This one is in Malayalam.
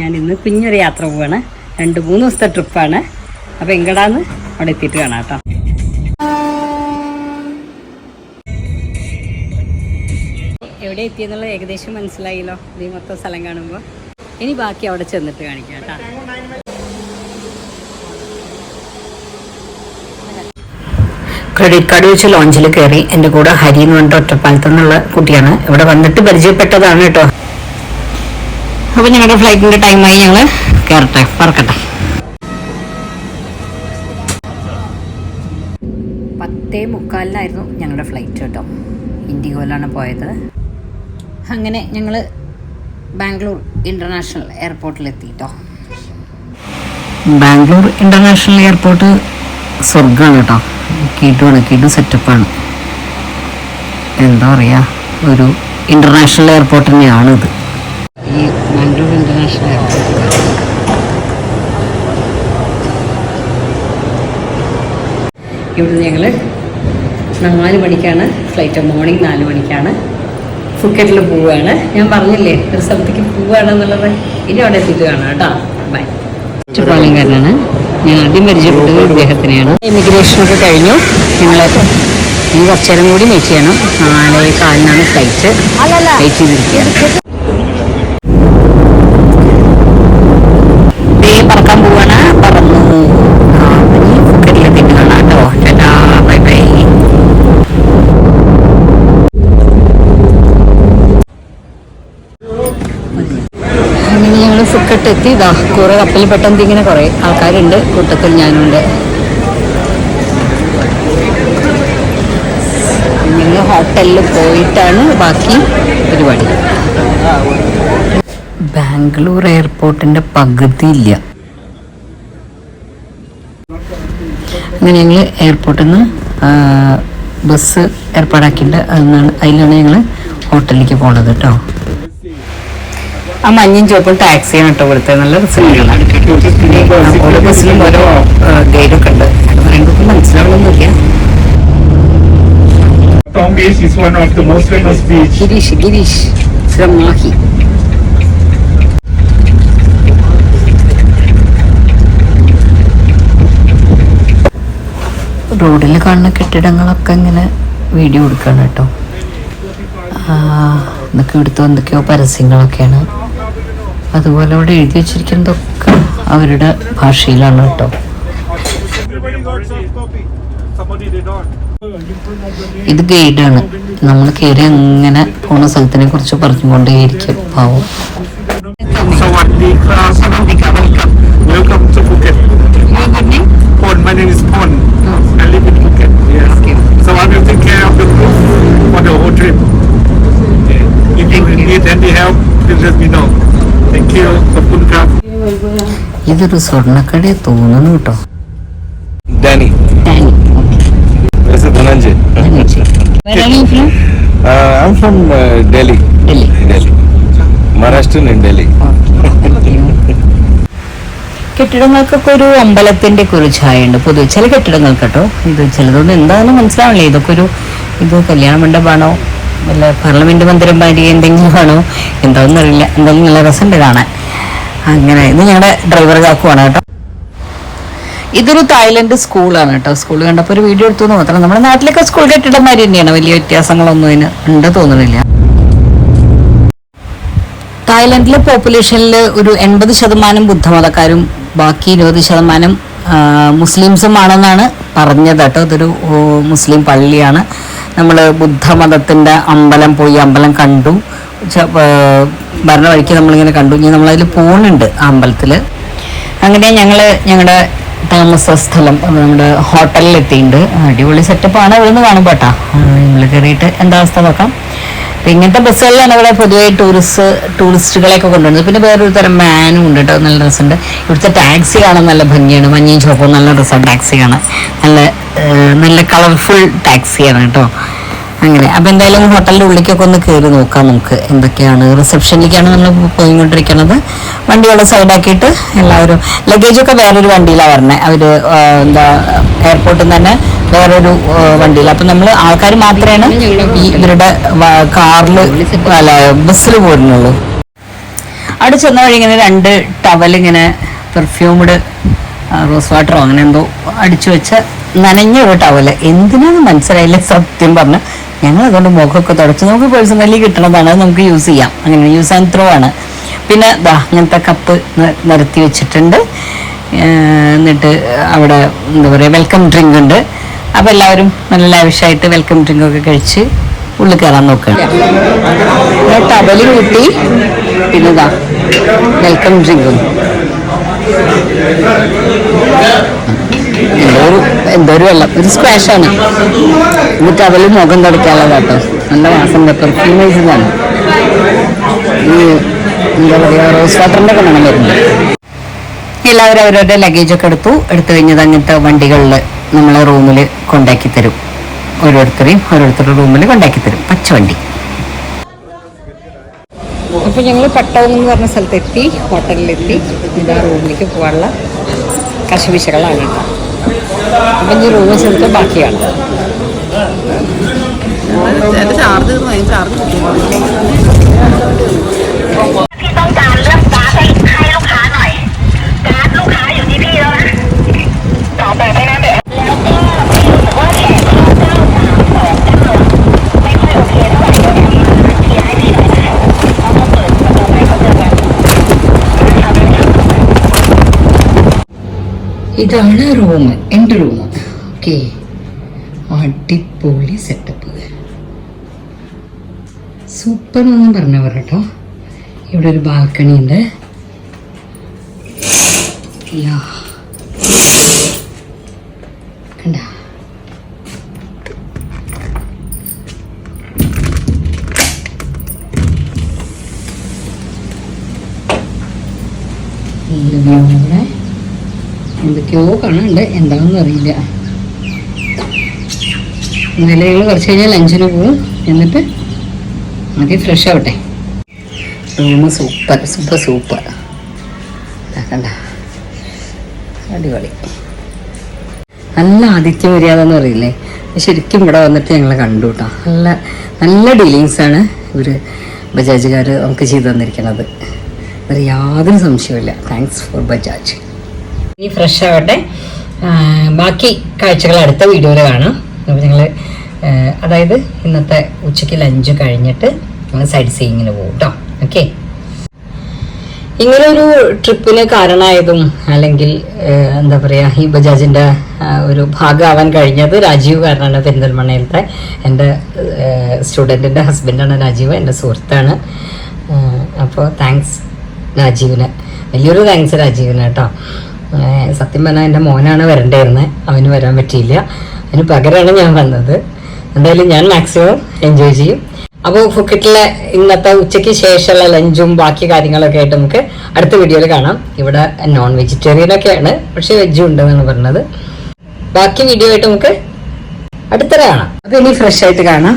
ഞാൻ ഇന്ന് കുഞ്ഞൊരു യാത്ര പോവാണ്. രണ്ട് മൂന്ന് ദിവസത്തെ ട്രിപ്പാണ്. അപ്പൊ എങ്കടാന്ന് അവിടെ എത്തിയിട്ട് കാണാം കേട്ടോ. എവിടെ എത്തിയെന്നുള്ളത് ഏകദേശം മനസ്സിലായല്ലോ. ഈ മൊത്തം സ്ഥലം കാണുമ്പോൾ ഇനി ബാക്കി അവിടെ ചെന്നിട്ട് കാണിക്കാം കേട്ടോ. ക്രെഡിറ്റ് കാർഡ് വെച്ച് ലോഞ്ചിൽ കയറി എന്റെ കൂടെ ഹരി എന്ന് പറഞ്ഞിട്ട് ഒറ്റപ്പാലത്ത് നിന്നുള്ള കുട്ടിയാണ്. ഇവിടെ വന്നിട്ട് പരിചയപ്പെട്ടതാണ് കേട്ടോ. അപ്പൊ ഞങ്ങളുടെ ഫ്ലൈറ്റിന്റെ ടൈമായി ഞങ്ങൾ കയറട്ടെ പറക്കട്ടെ. പത്തേ മുക്കാലിനായിരുന്നു ഞങ്ങളുടെ ഫ്ലൈറ്റ് കേട്ടോ. ഇൻഡിഗോയിലാണ് പോയത്. അങ്ങനെ ഞങ്ങൾ ബാംഗ്ലൂർ ഇന്റർനാഷണൽ എയർപോർട്ടിലെത്തി കേട്ടോ. ബാംഗ്ലൂർ ഇന്റർനാഷണൽ എയർപോർട്ട് സ്വർഗമാണ് കേട്ടോ. കീട്ടുമാണ് കിടു സെറ്റപ്പാണ് എന്താ പറയുക ഒരു ഇന്റർനാഷണൽ എയർപോർട്ട് തന്നെയാണ് ഇത് ഈ ബാംഗ്ലൂർ ഇന്റർനാഷണൽ എയർപോർട്ട് ഇവിടുന്ന് ഞങ്ങൾ നാല് മണിക്കാണ് ഫ്ലൈറ്റ് മോർണിംഗ് നാല് മണിക്കാണ് ഫുക്കറ്റിൽ പോവുകയാണ് ഞാൻ പറഞ്ഞില്ലേ ഒരു സ്ഥലത്തേക്ക് പോവുകയാണെന്നുള്ളത് ഇനി അവിടെ എത്തിയിട്ട് കാണാം കേട്ടോ. ബൈ ചുറ്റുപാലംകാരനാണ് ഞാൻ ആദ്യം പരിചയപ്പെട്ടത് ഇദ്ദേഹത്തിനെയാണ്. ഇമിഗ്രേഷനൊക്കെ കഴിഞ്ഞു. ഞങ്ങൾ ഇനി കുറച്ചേരം കൂടി വെയിറ്റ് ചെയ്യണം. നാലേ കാലിനാണ് ഫ്ലൈറ്റ് വെയിറ്റ് ചെയ്തിരിക്കുക ദേ പറക്കാൻ പോവാണ് പറന്നു ആ, ഇനി ഫുക്കറ്റിലെത്തിയിട്ട് കാണാം കേട്ടോ ടാറ്റാ ബൈ ബൈ എത്തി ഇതാ കുറെ കപ്പലിൽ പെട്ടെന്ന് ഇങ്ങനെ കുറെ ആൾക്കാരുണ്ട്. കൂട്ടത്തിൽ ഞാനുണ്ട്. നിങ്ങൾ ഹോട്ടലിൽ പോയിട്ടാണ് ബാക്കി പരിപാടി. ബാംഗ്ലൂർ എയർപോർട്ടിന്റെ പകുതി ഇല്ല. അങ്ങനെ ഞങ്ങൾ എയർപോർട്ടിൽ നിന്ന് ബസ് ഏർപ്പാടാക്കിയിട്ടുണ്ട്. അതിനാണ് അതിലാണ് ഞങ്ങൾ ഹോട്ടലിലേക്ക് പോണത് കേട്ടോ. ആ മഞ്ഞും ചുവപ്പും ടാക്സിയാണ് കേട്ടോ ഇവിടുത്തെ നല്ല റിസൾട്ടുകളാണ് ഓരോ ബസ്സിലും ഓരോ ഗൈഡൊക്കെ ഉണ്ട്. രണ്ടൊക്കെ മനസ്സിലാവണമെന്നില്ല Tom Beach is one of the most famous beach. Girish Girish. From Mahe റോഡിൽ കാണുന്ന കെട്ടിടങ്ങളൊക്കെ ഇങ്ങനെ വീഡിയോ എടുക്കണം കേട്ടോ. എന്നൊക്കെ എടുത്തു എന്തൊക്കെയോ പരസ്യങ്ങളൊക്കെയാണ്. അതുപോലെ അവിടെ എഴുതി വെച്ചിരിക്കുന്നതൊക്കെ അവരുടെ ഭാഷയിലാണ് കേട്ടോ. ഇത് ഗൈഡാണ് നമ്മൾ കയറി അങ്ങനെ പോണ സ്ഥലത്തിനെ കുറിച്ച് പറഞ്ഞുകൊണ്ടേ ഇരിക്കും പാവം Welcome. To Phuket. Good evening. Phone, my name is ഇതൊരു സ്വർണക്കടയെ തോന്നുന്നു കേട്ടോ. Danny. Delhi. Delhi. Delhi in Delhi. കെട്ടിടങ്ങൾക്കൊക്കെ ഒരു അമ്പലത്തിന്റെ ഒക്കെ ഒരു ഛായ ഉണ്ട് പൊതുവെ ചില കെട്ടിടങ്ങൾക്ക് കേട്ടോ ഇത് ചിലതുകൊണ്ട് എന്താണെന്ന് മനസ്സിലാവില്ല ഇതൊക്കെ ഒരു ഇത് കല്യാണ മണ്ഡപമാണോ? വല്ല പാർലമെന്റ് മന്ദിരം മാതിരി എന്തെങ്കിലും ആണോ എന്താണെന്നറിയില്ല എന്തായാലും നല്ല രസമുണ്ട് കാണാൻ. അങ്ങനെ. ഇത് ഞങ്ങളുടെ ഡ്രൈവർ കാക്കുവാണ് കേട്ടോ. ഇതൊരു തായ്ലൻഡ് സ്കൂളാണ് കേട്ടോ. സ്കൂൾ കണ്ടപ്പോൾ ഒരു വീഡിയോ എടുത്തു മാത്രം. നമ്മുടെ നാട്ടിലൊക്കെ സ്കൂൾ കെട്ടിടന്മാർ തന്നെയാണ്. വലിയ വ്യത്യാസങ്ങളൊന്നും ഇതിന് ഉണ്ട് തോന്നുന്നില്ല. തായ്ലൻഡിലെ പോപ്പുലേഷനിൽ ഒരു എൺപത് ശതമാനം ബുദ്ധമതക്കാരും ബാക്കി ഇരുപത് ശതമാനം ആ, മുസ്ലിംസും ആണെന്നാണ് പറഞ്ഞത് കേട്ടോ. ഇതൊരു മുസ്ലിം പള്ളിയാണ്. നമ്മൾ ബുദ്ധമതത്തിന്റെ അമ്പലം പോയി അമ്പലം കണ്ടു. ഭരണ വഴിക്ക് നമ്മളിങ്ങനെ കണ്ടു. ഇനി നമ്മളതിൽ പോകുന്നുണ്ട് അമ്പലത്തിൽ അങ്ങനെ ഞങ്ങൾ ഞങ്ങളുടെ താമസ സ്ഥലം നമ്മുടെ ഹോട്ടലിൽ എത്തിയിട്ടുണ്ട് അടിപൊളി സെറ്റപ്പാണ് ഇവിടുന്ന് കാണുമ്പോൾ കേട്ടോ ഞങ്ങൾ കയറിയിട്ട് എന്താ അവസ്ഥ നോക്കാം. അപ്പം ഇങ്ങനത്തെ ബസ്സുകളിലാണ് ഇവിടെ പൊതുവെ ടൂറിസ്റ്റ് ടൂറിസ്റ്റുകളെയൊക്കെ കൊണ്ടുവരുന്നത്. പിന്നെ വേറൊരു തരം മാനും ഉണ്ട് കേട്ടോ നല്ല രസമുണ്ട്. ഇവിടുത്തെ ടാക്സി കാണാൻ നല്ല ഭംഗിയാണ്. മഞ്ഞയും ചുവപ്പും നല്ല രസമാണ് ടാക്സി കാണാൻ. നല്ല നല്ല കളർഫുൾ ടാക്സിയാണ് കേട്ടോ. അങ്ങനെ. അപ്പൊ എന്തായാലും ഹോട്ടലിന്റെ ഉള്ളിലേക്കൊക്കെ ഒന്ന് കയറി നോക്കാം നമുക്ക് എന്തൊക്കെയാണ്. റിസപ്ഷനിലേക്കാണ് നമ്മൾ പോയിക്കൊണ്ടിരിക്കുന്നത്. വണ്ടിയോടെ സൈഡാക്കിയിട്ട് എല്ലാവരും ലഗേജൊക്കെ വേറൊരു വണ്ടിയിലാണ് വരണേ. അവർ എന്താ എയർപോർട്ടിൽ നിന്ന് തന്നെ വേറൊരു വണ്ടിയിൽ അപ്പൊ നമ്മൾ ആൾക്കാർ മാത്രമാണ് ഈ ഇവരുടെ കാറിൽ അല്ല ബസ്സിൽ പോരുന്നുള്ളൂ. അവിടെ ചെന്ന വഴി ഇങ്ങനെ രണ്ട് ടവൽ ഇങ്ങനെ പെർഫ്യൂംഡ് റോസ് വാട്ടറോ അങ്ങനെ എന്തോ അടിച്ചു വെച്ച നനഞ്ഞ ഒരു ടവൽ. എന്തിനാന്ന് മനസ്സിലായില്ല സത്യം പറഞ്ഞ്. ഞങ്ങൾ അതുകൊണ്ട് മുഖമൊക്കെ തുടച്ച് നമുക്ക് പേഴ്സണലി കിട്ടണതാണ് നമുക്ക് യൂസ് ചെയ്യാം. അങ്ങനെ യൂസ് ആൻഡ് ത്രോ ആണ്. പിന്നെ ദാ അങ്ങനത്തെ കപ്പ് നിരത്തി വെച്ചിട്ടുണ്ട്. എന്നിട്ട് അവിടെ എന്താ പറയുക വെൽക്കം ഡ്രിങ്ക് ഉണ്ട്. അപ്പോൾ എല്ലാവരും നല്ല ലാവിഷായിട്ട് വെൽക്കം ഡ്രിങ്ക് ഒക്കെ കഴിച്ച് ഉള്ളിൽ കയറാൻ നോക്കണം ടവലും കൂട്ടി പിന്നെ ഇതാ വെൽക്കം ഡ്രിങ്കും ഒരു എന്തോ ഒരു വെള്ളം. ഒരു സ്ക്വാഷാണ് എന്നിട്ട് അവൾ മുഖം തുടയ്ക്കാനുള്ളത് കേട്ടോ. നല്ല വാസം. പെർഫ്യൂമൈസാണ് ഈ എന്താ പറയുക റോസ് വാട്ടറിന്റെ ഒക്കെ മണം വരുന്നത് എല്ലാവരും അവരവരുടെ ലഗേജ് ഒക്കെ എടുത്തു. എടുത്തു കഴിഞ്ഞത് അങ്ങനത്തെ വണ്ടികളിൽ നമ്മളെ റൂമിൽ കൊണ്ടാക്കി തരും. ഓരോരുത്തരെയും ഓരോരുത്തരുടെ റൂമിൽ കൊണ്ടാക്കി തരും. പച്ചവണ്ടി അപ്പോൾ ഞങ്ങൾ പട്ടവും എന്ന് പറഞ്ഞ സ്ഥലത്തെത്തി ഹോട്ടലിലെത്തി. ഇതാ റൂമിലേക്ക് പോകാനുള്ള കശുവിശകളാണ് കേട്ടോ. അപ്പം ഇനി ചെറുത്ത് ബാക്കിയാണ്. ചാർജ് ചാർജ് ഇതാണ് റൂം എന്റെ റൂം. ഓക്കെ. അടിപൊളി സെറ്റപ്പ് സൂപ്പർ എന്നൊന്നും പറഞ്ഞു കേട്ടോ ഇവിടെ ഒരു ബാൽക്കണി ഉണ്ട്. കണ്ട? എന്തൊക്കെയോ കാണുന്നുണ്ട് എന്താണെന്ന് അറിയില്ല. ഇന്നലെ ഞങ്ങൾ കുറച്ച് കഴിഞ്ഞാൽ ലഞ്ചിന് പോകും. എന്നിട്ട് ആദ്യം ഫ്രഷ് ആവട്ടെ. റൂം സൂപ്പർ സൂപ്പർ സൂപ്പർ അടിപൊളി. നല്ല ആദിത്യ മര്യാദ എന്ന് പറയില്ലേ? ശരിക്കും ഇവിടെ വന്നിട്ട് ഞങ്ങൾ കണ്ടു കേട്ടോ നല്ല നല്ല ഡീലിങ്സ് ആണ് ഇവർ ബജാജുകാർ നമുക്ക് ചെയ്തു തന്നിരിക്കുന്നത് അതിൽ യാതൊരു സംശയമില്ല താങ്ക്സ് ഫോർ ബജാജ് ഇനി ഫ്രഷ് ആവട്ടെ. ബാക്കി കാഴ്ചകൾ അടുത്ത വീഡിയോയിൽ കാണാം. അപ്പോൾ ഞങ്ങൾ അതായത് ഇന്നത്തെ ഉച്ചയ്ക്ക് ലഞ്ച് കഴിഞ്ഞിട്ട് ഞങ്ങൾ സൈഡ് സീയിങ്ങിന് പോകും കേട്ടോ ഓക്കെ ഇങ്ങനൊരു ട്രിപ്പിന് കാരണമായതും അല്ലെങ്കിൽ എന്താ പറയുക ഈ ബജാജിന്റെ ഒരു ഭാഗമാവാൻ കഴിഞ്ഞത് രാജീവ് കാരണമാണ് പെരിന്തൽമണ്ണയിലത്തെ എന്റെ സ്റ്റുഡന്റിന്റെ ഹസ്ബൻഡാണ് രാജീവ് എന്റെ സുഹൃത്താണ്. അപ്പോൾ താങ്ക്സ് രാജീവിന്. വലിയൊരു താങ്ക്സ് രാജീവിന് കേട്ടോ സത്യം പറഞ്ഞാൽ എന്റെ മോനാണ് വരണ്ടായിരുന്നത് അവന് വരാൻ പറ്റിയില്ല. അതിന് പകരമാണ് ഞാൻ വന്നത്. എന്തായാലും ഞാൻ മാക്സിമം എൻജോയ് ചെയ്യും. അപ്പോൾ ഫുക്കറ്റിലെ ഇന്നത്തെ ഉച്ചയ്ക്ക് ശേഷമുള്ള ലഞ്ചും ബാക്കി കാര്യങ്ങളൊക്കെ ആയിട്ട് നമുക്ക് അടുത്ത വീഡിയോയിൽ കാണാം. ഇവിടെ നോൺ വെജിറ്റേറിയൻ ഒക്കെയാണ്. പക്ഷേ വെജും ഉണ്ടെന്നാണ് പറഞ്ഞത്. ബാക്കി വീഡിയോ ആയിട്ട് നമുക്ക് അടുത്തറ കാണാം. അപ്പൊ ഇനി ഫ്രഷ് ആയിട്ട് കാണാം.